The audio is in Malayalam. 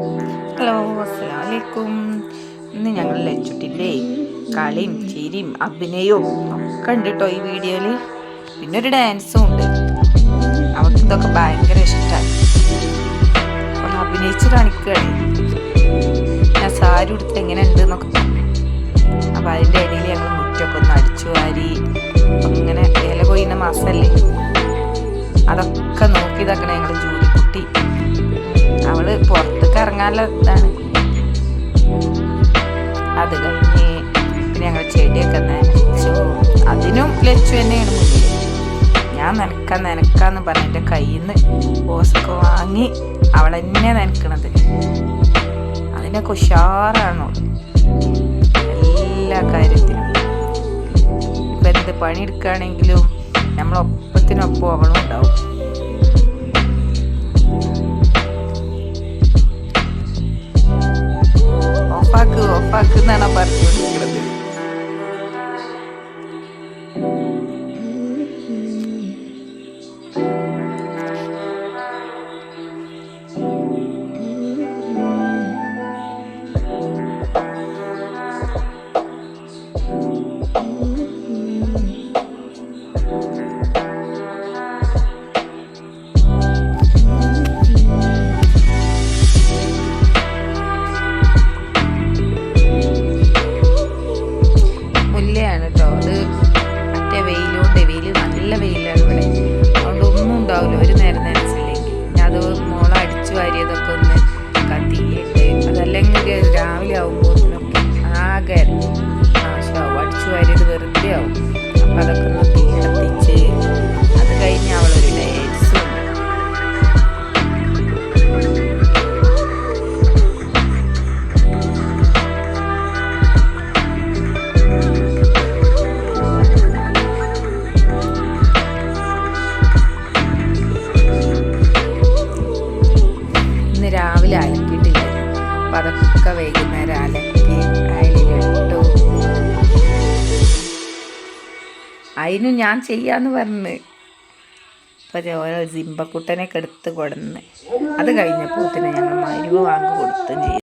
ഹലോ അസ്സലാമലൈക്കും ഇന്ന് ഞങ്ങൾ ലച്ചുട്ടിന്റെ കളിയും ചിരിയും അഭിനയവും ഒക്കെ ഈ വീഡിയോയിൽ. പിന്നെ ഒരു ഡാൻസും ഉണ്ട്. അവർക്ക് ഇതൊക്കെ ഭയങ്കര ഇഷ്ടമായി ഒന്ന് അഭിനയിച്ച് കാണിക്കുകയാണ് ഞാൻ സാരി ഉടുത്ത് എങ്ങനെ ഉണ്ട് എന്നൊക്കെ പറഞ്ഞു. അപ്പോൾ അതിന്റെ ഇടയിൽ ഞങ്ങൾ മുറ്റൊക്കെ ഒന്ന് അടിച്ചു വാരി ഇങ്ങനെ ഇല കൊയ്യുന്ന മാസമല്ലേ? അതൊക്കെ നോക്കിയതാക്കണേ ഞങ്ങൾ അവൾ പുറത്തേക്ക് ഇറങ്ങാനുള്ള ഇതാണ് അത് കഴിഞ്ഞ് പിന്നെ ഞങ്ങൾ ചെടിയൊക്കെ നനച്ചു അതിനും ലച്ചു തന്നെയാണ് മുന്നിൽ ഞാൻ നനക്കാൻ നനക്കാന്ന് പറഞ്ഞ എന്റെ കയ്യിൽ നിന്ന് ഓസൊക്കെ വാങ്ങി അവൾ തന്നെ നനക്കണത്. അതിനൊക്കെ ഉഷാറാണോ എല്ലാ കാര്യത്തിനും ഇപ്പം എന്ത് പണിയെടുക്കുകയാണെങ്കിലും നമ്മളൊപ്പത്തിനൊപ്പം അവളും ഉണ്ടാവും. ഓഫാക്ക് ഓഫാക്ക് Mm-hmm. അപ്പം അതൊക്കെ വൈകുന്നേരം അലക്കി അയലിലിട്ടു അതിനും ഞാൻ ചെയ്യാന്ന് പറഞ്ഞ്. ഇപ്പം ഓരോ സിംബക്കുട്ടനെ എടുത്ത് കൊടുന്ന്. അത് കഴിഞ്ഞപ്പോൾ ഞങ്ങൾ മരുവ് വാങ്ങി കൊടുത്തും ചെയ്തു.